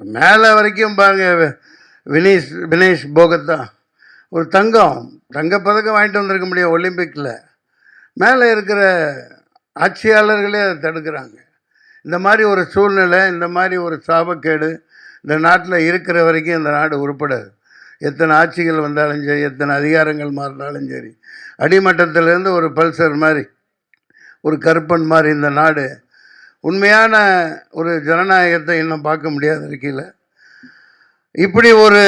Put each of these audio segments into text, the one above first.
மேலே வரைக்கும் பாருங்க வினேஷ் வினீஷ் வினேஷ் போகத்தா. ஒரு தங்கம் தங்கப்பதக்கம் வாங்கிட்டு வந்திருக்க முடியும் ஒலிம்பிக்கில் மேலே இருக்கிற ஆட்சியாளர்களே அதை தடுக்கிறாங்க. இந்த மாதிரி ஒரு சூழ்நிலை இந்த மாதிரி ஒரு சாபக்கேடு இந்த நாட்டில் இருக்கிற வரைக்கும் இந்த நாடு உருப்படாது. எத்தனை ஆட்சிகள் வந்தாலும் சரி எத்தனை அதிகாரங்கள் மாறினாலும் சரி. அடிமட்டத்திலேருந்து ஒரு பல்சர் மாதிரி ஒரு கருப்பன் மாதிரி இந்த நாடு உண்மையான ஒரு ஜனநாயகத்தை இன்னும் பார்க்க முடியாத இருக்கையில் இப்படி ஒரு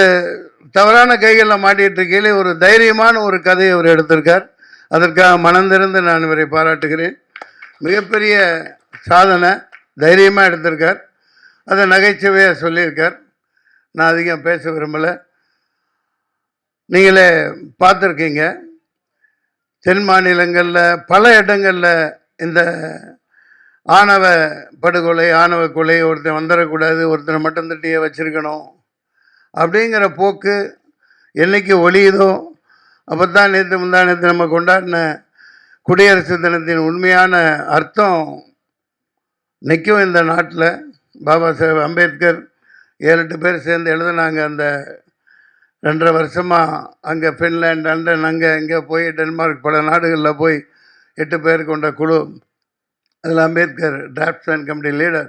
தவறான கைகளில் மாட்டிகிட்டு இருக்கையில ஒரு தைரியமான ஒரு கதையை அவர் எடுத்திருக்கார். அதற்காக மனந்திருந்து நான் இவரை பாராட்டுகிறேன். மிகப்பெரிய சாதனை தைரியமாக எடுத்திருக்கார். அதை நகைச்சுவையாக சொல்லியிருக்கார். நான் அதிகம் பேச விரும்பலை. நீங்களே பார்த்துருக்கீங்க. தென் மாநிலங்களில் பல இடங்களில் இந்த ஆணவ படுகொலை ஆணவ கொலை ஒருத்தன் வந்துடக்கூடாது ஒருத்தனை மட்டும் தட்டியே வச்சுருக்கணும். அப்படிங்கிற போக்கு என்றைக்கு ஒழியுதோ அப்போ தான் நேற்று முந்தா நேற்று நம்ம கொண்டாடின குடியரசு தினத்தின் உண்மையான அர்த்தம் நிற்கும் இந்த நாட்டில். பாபா சாஹேப் அம்பேத்கர் ஏழு எட்டு பேர் சேர்ந்து எழுதுனாங்க அந்த ரெண்டரை வருஷமாக அங்கே ஃபின்லாண்ட் லண்டன் அங்கே இங்கே போய் டென்மார்க் பல நாடுகளில் போய் எட்டு பேர் கொண்ட குழு அதில் அம்பேத்கர் டிராப்ட்ஸ்மேன் கமிட்டி லீடர்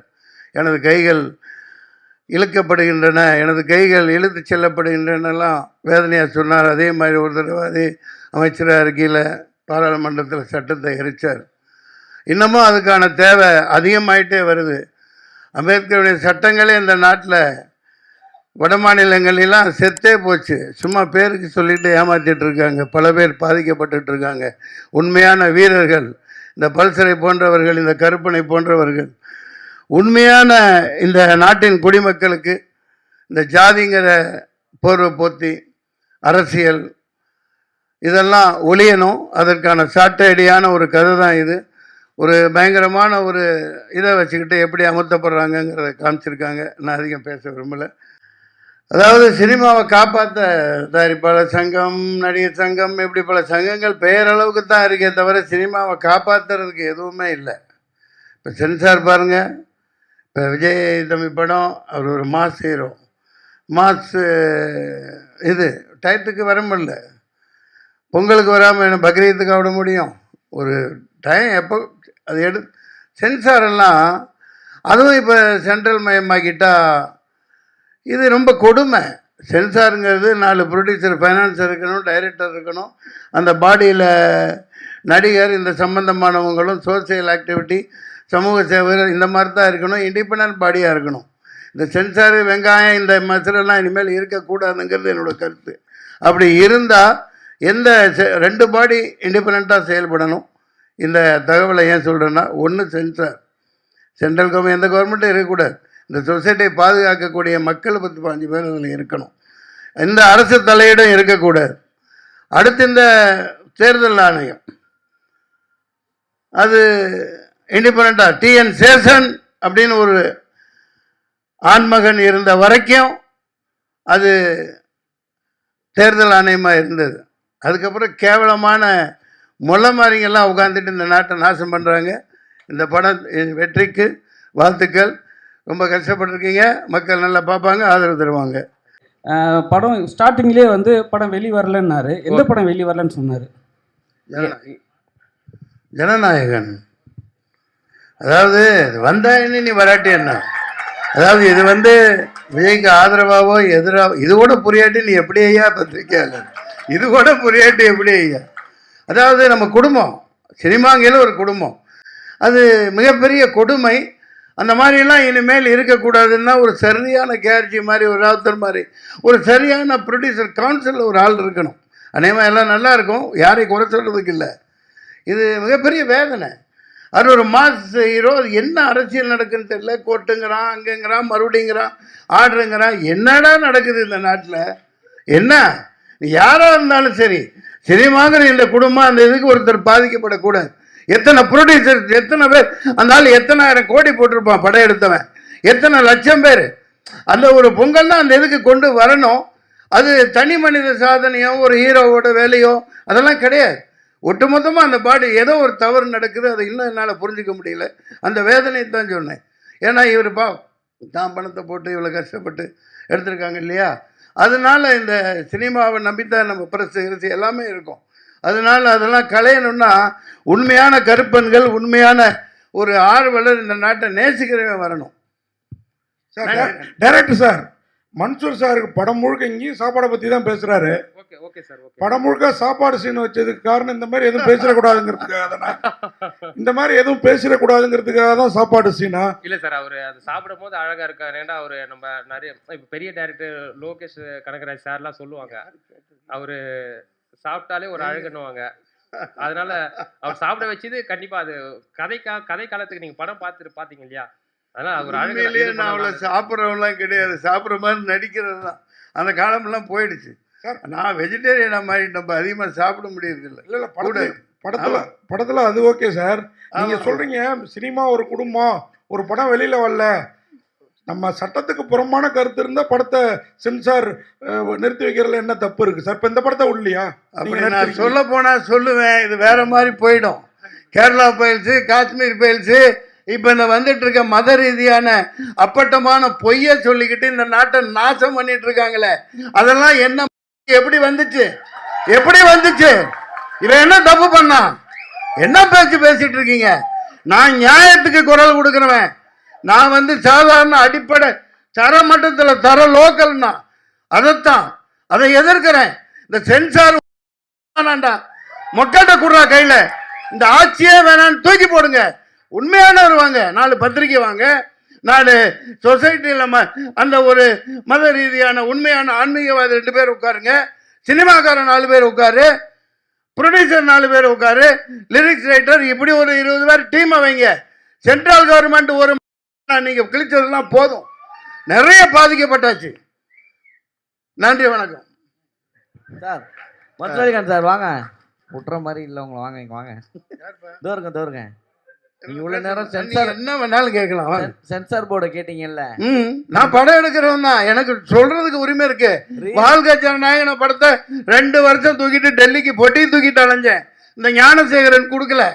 எனது கைகள் இழுக்கப்படுகின்றன. எனது கைகள் இழுத்து செல்லப்படுகின்றனலாம். வேதனையாக சொன்னார். அதே மாதிரி ஒரு தடவை அதே அமைச்சராக இருக்கையில் பாராளுமன்றத்தில் சட்டத்தை எரிச்சார். இன்னமும் அதுக்கான தேவை அதிகமாயிட்டே வருது. அம்பேத்கருடைய சட்டங்களே இந்த நாட்டில் வட மாநிலங்களெல்லாம் செத்தே போச்சு. சும்மா பேருக்கு சொல்லிட்டு ஏமாற்றிட்டு இருக்காங்க. பல பேர் பாதிக்கப்பட்டுட்டு இருக்காங்க. உண்மையான வீரர்கள் இந்த பல்சரை போன்றவர்கள் இந்த கருப்பனை போன்றவர்கள் உண்மையான இந்த நாட்டின் குடிமக்களுக்கு இந்த ஜாதிங்கிற போர்வை போத்தி அரசியல் இதெல்லாம் ஒழியணும். அதற்கான சாட்டையடியான ஒரு கதை தான் இது. ஒரு பயங்கரமான ஒரு இதை வச்சுக்கிட்டு எப்படி அமர்த்தப்படுறாங்கங்கிறத காமிச்சிருக்காங்க. நான் அதிகம் பேச விரும்பலை. அதாவது சினிமாவை காப்பாற்ற தயாரிப்பாளர் சங்கம் நடிகர் சங்கம் இப்படி பல சங்கங்கள் பெயரளவுக்கு தான் இருக்கே தவிர சினிமாவை காப்பாற்றுறதுக்கு எதுவுமே இல்லை. இப்போ சென்சார் பாருங்க. இப்போ விஜய் தம்பி படம் அவர் ஒரு மாஸ் ஹீரோ. மாஸ் இது டயத்துக்கு வர முடியல. பொங்கலுக்கு வராமல் என்ன பக்ரீத்துக்கு விட முடியும்? ஒரு டைம் எப்போ அது எடு சென்சார் எல்லாம் அதுவும் இப்போ சென்ட்ரல் மயமாக்கிட்டால் இது ரொம்ப கொடுமை. சென்சாருங்கிறது நாலு ப்ரொடியூசர் ஃபைனான்சர் இருக்கணும் டைரக்டர் இருக்கணும். அந்த பாடியில் நடிகர் இந்த சம்பந்தமானவங்களும் சோசியல் ஆக்டிவிட்டி சமூக சேவை இந்த மாதிரி தான் இருக்கணும் இண்டிபெண்ட் பாடியாக இருக்கணும். இந்த சென்சாரு வெங்காயம் இந்த மசிலெல்லாம் இனிமேல் இருக்கக்கூடாதுங்கிறது என்னோட கருத்து. அப்படி இருந்தால் எந்த செ- ரெண்டு பாடி இண்டிபெண்ட்டாக செயல்படணும். இந்த தகவலை ஏன் சொல்கிறேன்னா ஒன்று சென்சார் சென்ட்ரல் கவர்மெண்ட் எந்த கவர்மெண்ட்டும் இருக்கக்கூடாது. இந்த சொசைட்டியை பாதுகாக்கக்கூடிய மக்கள் பத்து பாஞ்சு பேர் அதில் இருக்கணும். இந்த அரசு தலையிடம் இருக்கக்கூடாது. அடுத்து இந்த தேர்தல் ஆணையம். அது இண்டிபெண்ட்டாக டிஎன் சேஷன் அப்படின்னு ஒரு ஆண்மகன் இருந்த வரைக்கும் அது தேர்தல் ஆணையமாக இருந்தது. அதுக்கப்புறம் கேவலமான முள்ள மாதிரிங்கெல்லாம் உட்காந்துட்டு இந்த நாட்டை நாசம் பண்ணுறாங்க இந்த படம் வெற்றிக்கு வாழ்த்துக்கள். ரொம்ப கஷ்டப்பட்டிருக்கீங்க. மக்கள் நல்லா பார்ப்பாங்க ஆதரவு தருவாங்க. படம் ஸ்டார்டிங்லேயே வந்து படம் வெளி வரலன்னாரு. எந்த படம் வெளி வரலன்னு சொன்னார்? ஜனநாயகன். அதாவது வந்தா என்ன நீ வராட்டி என்ன? அதாவது இது வந்து விஜய்க்கு ஆதரவாவோ எதிராவோ இது கூட புரியாட்டி நீ எப்படி ஐயா பத்திரிக்கையாளர்? இது கூட புரியாட்டி எப்படி ஐயா? அதாவது நம்ம குடும்பம் சினிமாங்கிற ஒரு குடும்பம். அது மிகப்பெரிய கொடுமை. அந்த மாதிரிலாம் இனிமேல் இருக்கக்கூடாதுன்னா ஒரு சரியான கேர்ஜி மாதிரி ஒரு ராவுத்தர் மாதிரி ஒரு சரியான ப்ரொடியூசர் கவுன்சிலில் ஒரு ஆள் இருக்கணும். அநேகமாக எல்லாம் நல்லா இருக்கும் யாரையும் குறை சொல்கிறதுக்கு இல்லை. இது மிகப்பெரிய வேதனை. அது ஒரு மாஸ் ஹீரோ அது என்ன அரசியல் நடக்குன்னு தெரியல. கோட்டுங்கிறான் அங்கேங்கிறான் மறுபடிங்கிறான் ஆர்டருங்கிறான். என்னடா நடக்குது இந்த நாட்டில்? என்ன? யாராக இருந்தாலும் சரி சினிமாங்கிற இந்த குடும்பம் அந்த இதுக்கு ஒருத்தர் பாதிக்கப்படக்கூடாது. எத்தனை ப்ரொடியூசர் எத்தனை பேர் அந்த ஆள் எத்தனாயிரம் கோடி போட்டிருப்பான் படம் எடுத்தவன். எத்தனை லட்சம் பேர். அந்த ஒரு பொங்கல் தான் அந்த இதுக்கு கொண்டு வரணும். அது தனி மனித சாதனையோ ஒரு ஹீரோவோட வேலையோ அதெல்லாம் கிடையாது. ஒட்டுமொத்தமாக அந்த பாடி ஏதோ ஒரு தவறு நடக்குது அதை இன்னும் என்னால் புரிஞ்சுக்க முடியல. அந்த வேதனையை தான் சொன்னேன். ஏன்னா இவர் பா தான் பணத்தை போட்டு இவ்வளோ கஷ்டப்பட்டு எடுத்திருக்காங்க இல்லையா? அதனால இந்த சினிமாவை நம்பித்தான் நம்ம பிரசு எல்லாமே இருக்கும். அதனால அதெல்லாம் களையணும்னா உண்மையான கருப்பன்கள் உண்மையான ஒரு ஆர்வலர் இந்த நாட்டை நேசிக்கிறவன் வரணும். Sir director sir. மன்சூர் சாருக்கு படம் முழுக்க இங்கேயும் சாப்பாடை பற்றி தான் பேசுகிறாரு ஓகே ஓகே சார் படம் முழுக்க சாப்பாடு சீன் வச்சதுக்கு காரணம் இந்த மாதிரி எதுவும் பேசிடக்கூடாதுங்கிறதுக்காக தானே? இந்த மாதிரி எதுவும் பேசிடக்கூடாதுங்கிறதுக்காக தான் சாப்பாடு சீனா? இல்ல சார் அவரு அது சாப்பிடும் போது அழகா இருக்காரு. ஏன்னா அவரு நம்ம நிறைய இப்ப பெரிய டைரக்டர் லோகேஷ் கனகராஜ் சார்லாம் சொல்லுவாங்க. அவரு சாப்பிட்டாலே ஒரு அழகுன்னுவாங்க. அதனால அவர் சாப்பிட வச்சது கண்டிப்பா அது கதைக்கா கதை காலத்துக்கு நீங்க படம் பார்த்துட்டு பாத்தீங்க இல்லையா? அதனால அவர் அழகு நான் அவ்வளோ. சாப்பிட்றவங்களாம் கிடையாது. சாப்பிட்ற மாதிரி நடிக்கிறது தான். அந்த காலமெல்லாம் போயிடுச்சு. நான் வெஜிடேரியனாக மாதிரி நம்ம அதிகமாக சாப்பிட முடியறதில்ல இல்ல. இல்ல படத்துல படத்துல படத்துல அது ஓகே சார். நீங்க ஆமா. சொல்றீங்க சினிமா ஒரு குடும்பம். ஒரு படம் வெளியில வரல. நம்ம சட்டத்துக்கு புறம்பான கருத்து இருந்தா படத்தை சென்சார் நிறுத்தி வைக்கிறதுல என்ன தப்பு இருக்கு? சார் இப்ப இந்த படத்தை உள்ளியா அப்படி நான் சொல்ல போனால் சொல்லுவேன். இது வேற மாதிரி போயிடும். கேரளா பயில்ஸு காஷ்மீர் பயில்ஸு இப்போ இந்த வந்துட்டு இருக்க மத ரீதியான அப்பட்டமான பொய்ய சொல்லிக்கிட்டு இந்த நாட்டை நாசம் பண்ணிட்டு இருக்காங்களே. அதெல்லாம் என்ன எப்படி வந்துச்சு? எப்படி வந்துச்சு? இவன் என்ன தப்பு பண்ணான்? என்ன பேச்சு பேசிட்டு இருக்கீங்க? நான் நியாயத்துக்கு குரல் கொடுக்குறவன். நான் வந்து சாதாரண அடிப்படை தர மட்டத்தில் தர லோக்கல்னா அதைத்தான் அதை எதிர்க்கிறேன். இந்த சென்சார் வேணாண்டா. மொக்கட்ட குடுறா கையில். இந்த ஆட்சியே வேணான்னு தூக்கி போடுங்க. உண்மையானவர் வாங்க. நாலு பத்திரிக்கை வாங்க. நாலு சொசைட்டியில் ம அந்த ஒரு மத ரீதியான உண்மையான ஆன்மீகவாதி ரெண்டு பேர் உட்காருங்க. சினிமாக்காரன் நாலு பேர் உட்காரு. ப்ரொடியூசர் நாலு பேர் உட்காரு. லிரிக்ஸ் ரைட்டர் இப்படி ஒரு இருபது பேர் டீமை வைங்க. சென்ட்ரல் கவர்மெண்ட் ஒரு நீங்கள் கிழிச்சதெல்லாம் போதும். நிறைய பாதிக்கப்பட்டாச்சு. நன்றி வணக்கம். சார் மன்சூரிகான் சார் வாங்க. விட்டுற மாதிரி இல்லை உங்களை வாங்க இங்கே வாங்க. தோருங்க தோருங்க. நீங்க இவ்வளவு நேரம் சென்சார் என்ன வேணாலும் கேட்கலாம். சென்சார் போர்டை கேட்டீங்கல்ல? நான் படம் எடுக்கிறவன் தான். எனக்கு சொல்றதுக்கு உரிமை இருக்கு. வாழ்க ஜனநாயகன படத்தை ரெண்டு வருஷம் தூக்கிட்டு டெல்லிக்கு பொட்டியை தூக்கிட்டு அலைஞ்சேன். இந்த ஞானசேகரன் கொடுக்கல.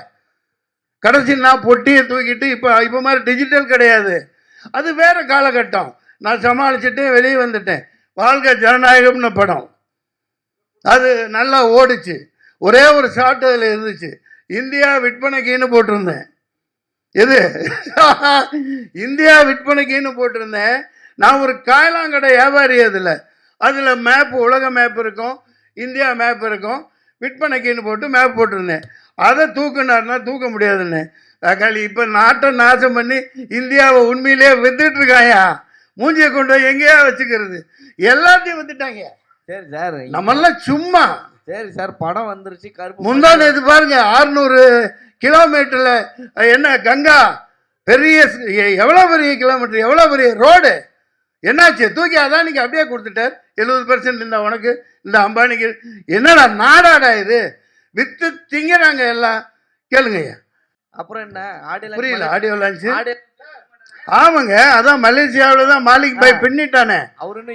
கடைசி நான் பொட்டியை தூக்கிட்டு இப்போ இப்போ மாதிரி டிஜிட்டல் கிடையாது. அது வேறு காலகட்டம். நான் சமாளிச்சுட்டு வெளியே வந்துட்டேன். வாழ்க ஜனநாயகம்னு படம். அது நல்லா ஓடிச்சு. ஒரே ஒரு ஷாட் அதில் இருந்துச்சு. இந்தியா விற்பனைக்குன்னு போட்டிருந்தேன். எது? இந்தியா விற்பனைக்குன்னு போட்டிருந்தேன். நான் ஒரு காயலாங்கடை வியாபாரி அதில். அதில் மேப் உலக மேப் இருக்கும். இந்தியா மேப் இருக்கும். விற்பனைக்குன்னு போட்டு மேப் போட்டிருந்தேன். அதை தூக்குனாருன்னா தூக்க முடியாதுன்னு. தக்காளி இப்போ நாட்டை நாசம் பண்ணி இந்தியாவை உண்மையிலேயே வித்துட்டு இருக்காயா மூஞ்சியை கொண்டு போய் எங்கேயா வச்சுக்கிறது? எல்லாத்தையும் வித்துட்டாங்க. சரி சார் நம்மெல்லாம் சும்மா. சரி சார் படம் வந்துருச்சு கருப்பு முந்தா நேற்று பாருங்க ஆறுநூறு கிலோமீட்டர்ல என்ன கங்கா? பெரிய ஸ்- எ- எவ்வளவு பெரிய கிலோமீட்டர் எவ்வளவு பெரிய ரோடு? என்னாச்சு? தூக்கி அதானிக்கு அப்படியே கொடுத்துட்டார். எழுபது பர்சன்ட் இந்த உனக்கு இந்த அம்பானிக்கு. என்னடா நாடாடா இது? வித்து திங்கிறாங்க எல்லாம். கேளுங்க ஐயா. அப்புறம் என்ன? ஆடியோ புரியல ஆடியோ லான்ச்சு ஆமாங்க அதான் மலேசியாவில் தான் மாலிக் பாய் பின்னிட்டானே.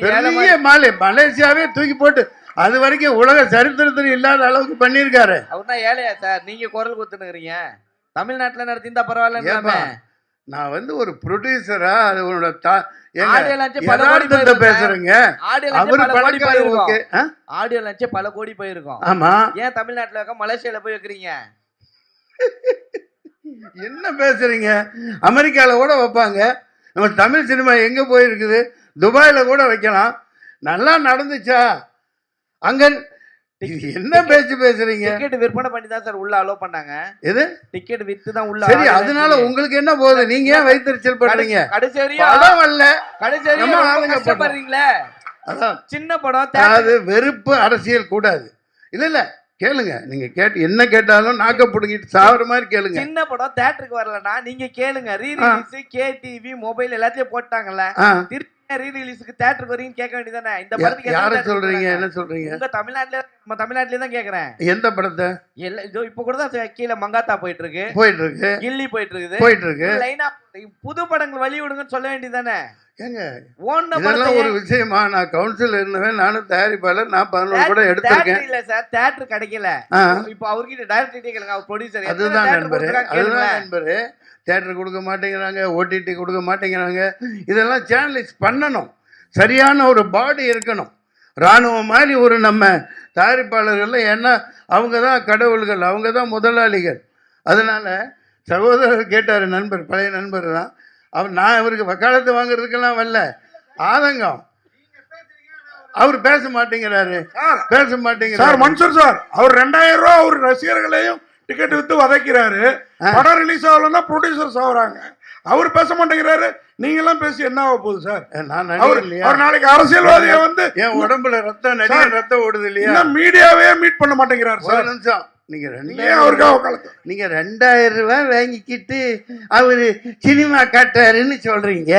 பெரிய மாலை மலேசியாவே தூக்கி போட்டு அது வரைக்கும் உலக சரித்திரத்தில் இல்லாத அளவுக்கு பண்ணியிருக்காரு. அவர் தான் ஏழையா சார்? நீங்க குரல் குத்துனுக்குறீங்க தமிழ்நாட்டுல நடத்திருந்தா பரவாயில்ல நான் வந்து ஒரு ப்ரொடியூசரா அது உன்னோட தா- சார். பேசுறேங்க? ஆடியோ அவரு லான்ச்சு பல கோடி பணக்கார போயிருக்கும். ஓகே? ஆடியோ லான்ச்சு பல கோடி போயிருக்கும். ஆமா. ஏன் தமிழ்நாட்டுல இருக்க மலேசியால போய் வைக்கிறீங்க? என்ன பேசுறீங்க? அமெரிக்கால கூட வைப்பாங்க. நம்ம தமிழ் சினிமா எங்க போயிருக்குது? துபாயில கூட வைக்கலாம். நல்லா நடந்துச்சா? அங்க இது என்ன பேச்சு பேசுறீங்க? டிக்கெட் விற்பனை பண்ணி தான் சார் உள்ள அலோ பண்ணாங்க. எது? டிக்கெட் வித்து தான் உள்ள சரி அதனால உங்களுக்கு என்ன போகுது? நீங்க ஏன் வைத்தறிச்சல் பண்றீங்க? கடைசி வரையும் படம் வரல கடைசி வரையும் கஷ்டப்படுறீங்களே? அதான். சின்ன படம் அதாவது வெறுப்பு அரசியல் கூடாது. இல்ல இல்ல கேளுங்க. நீங்க கேட்டு என்ன கேட்டாலும் நாக்க பிடுங்கிட்டு சாவற மாதிரி கேளுங்க. சின்ன படம் தேட்டருக்கு வரலனா நீங்க கேளுங்க. Re release K TV mobile எல்லாத்தையும் போட்டாங்கல்ல. திருப்பி ரீ ரிலீஸ்க்கு தேட்டருக்கு வரீங்க கேட்க வேண்டியதானே இந்த படத்துக்கு யார சொல்றீங்க? என்ன சொல்றீங்க? உங்க தமிழ்நாட்டுல நம்ம தமிழ்நாட்டுல தான் கேக்குறேன் எந்த படத்தை? எல்லா இதோ இப்ப கூட தான் கீழே மங்காத்தா போயிட்டு இருக்கு போயிட்டு இருக்கு கில்லி போயிட்டு இருக்குது போயிட்டு இருக்கு லைனா புது படங்கள் வழி விடுங்கன்னு சொல்ல வேண்டியதானே ஏங்க இதெல்லாம் ஒரு விஷயமா? நான் கவுன்சில் இருந்தவன் நானும் தயாரிப்பாளர் நான் பதினொன்று கூட எடுத்திருக்கேன். இல்ல சார் தேட்டர் கிடைக்கல. இப்போ அவர்கிட்ட டைரக்டர் கேளுங்க அவர் ப்ரொடியூசர் அதுதான் நண்பரு அதுதான் நண்பரு. தேட்டர் கொடுக்க மாட்டேங்கிறாங்க ஓடிடி கொடுக்க மாட்டேங்கிறாங்க. இதெல்லாம் சேனலைஸ் பண்ணணும். சரியான ஒரு பாடி இருக்கணும். இராணுவம் மாதிரி ஒரு நம்ம தயாரிப்பாளர்கள் ஏன்னா அவங்க தான் கடவுள்கள் அவங்க தான் முதலாளிகள். அதனால் சகோதரர் கேட்டார் நண்பர் பழைய நண்பர் தான் அவர் நான் அவருக்கு வக்காலத்து வாங்குறதுக்கெல்லாம் வரல. ஆதங்கம். அவர் பேச மாட்டேங்கிறாரு. பேச மாட்டேங்கிறாரு. மன்சூர் சார் அவர் ரெண்டாயிரம் ரூபா அவர் ரசிகர்களையும் டிக்கெட் வித்து வதைக்கிறாரு. படம் ரிலீஸ் ஆகலன்னா ப்ரொடியூசர்ஸ் ஆகுறாங்க அவர் பேச மாட்டேங்கிறாரு. நீங்க எல்லாம் பேசி என்ன ஆக போகுது சார்? நான் அவர் நாளைக்கு அரசியல்வாதியை வந்து என் உடம்புல ரத்தம் நடிகர் ரத்தம் ஓடுது இல்லையா? மீடியாவே மீட் பண்ண மாட்டேங்கிறாரு சார். நிமிஷம். நீங்க ரெண்டாயிரம் நீங்க ரெண்டாயிரம் ரூபாய் வாங்கிக்கிட்டு அவரு சினிமா காட்டாருன்னு சொல்றீங்க.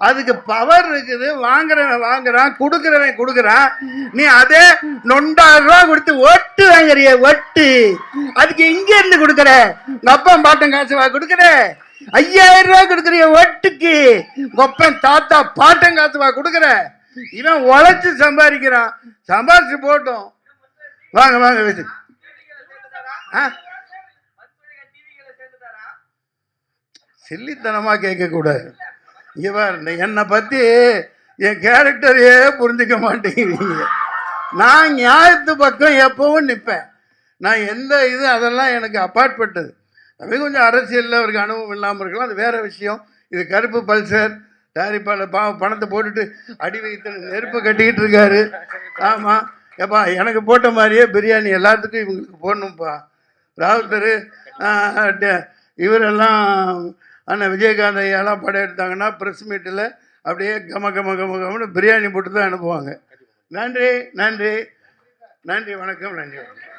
அதுக்கு பவர் இருக்குது வாங்குறவன் வாங்குறான் கொடுக்குறவன் கொடுக்குறான் நீ அதே நொண்டாயிரம் ரூபாய் கொடுத்து ஒட்டு வாங்குறிய ஒட்டு அதுக்கு இங்க இருந்து கொடுக்குற உங்க அப்பா பாட்டன் காசு வா கொடுக்குற ஐயாயிரம் ரூபாய் கொடுக்குறிய ஒட்டுக்கு உங்க தாத்தா பாட்டன் காசு வா கொடுக்குற இவன் உழைச்சு சம்பாதிக்கிறான் சம்பாதிச்சு போட்டோம் வாங்க வாங்க வீட்டு ஆ சில்லித்தனமா கேட்கக்கூடாது இவர் என்னை பற்றி என் கேரக்டரையே புரிஞ்சுக்க மாட்டேங்கிறீங்க. நான் நியாயத்து பக்கம் எப்பவும் நிற்பேன் நான் எந்த இது அதெல்லாம் எனக்கு அப்பாற்பட்டது அது கொஞ்சம் அரசியலில் அவருக்கு அனுபவம் இல்லாமல் இருக்கலாம் அது வேறு விஷயம். இது கருப்பு பல்சர் தயாரிப்பாளர் பா பணத்தை போட்டுட்டு அடி வைத்து நெருப்பு கட்டிக்கிட்டு இருக்காரு. ஆமாம் ஏப்பா எனக்கு போட்ட மாதிரியே பிரியாணி எல்லாத்துக்கும் இவங்களுக்கு போடணும்ப்பா ராவுத்தர் இவரெல்லாம் ஆனால் விஜயகாந்த் ஐயாலாம் படம் எடுத்தாங்கன்னா ப்ரெஸ் மீட்டில் அப்படியே கம கம கம கமன்னு பிரியாணி போட்டு தான் அனுப்புவாங்க. நன்றி நன்றி. நன்றி வணக்கம் நன்றி வணக்கம்.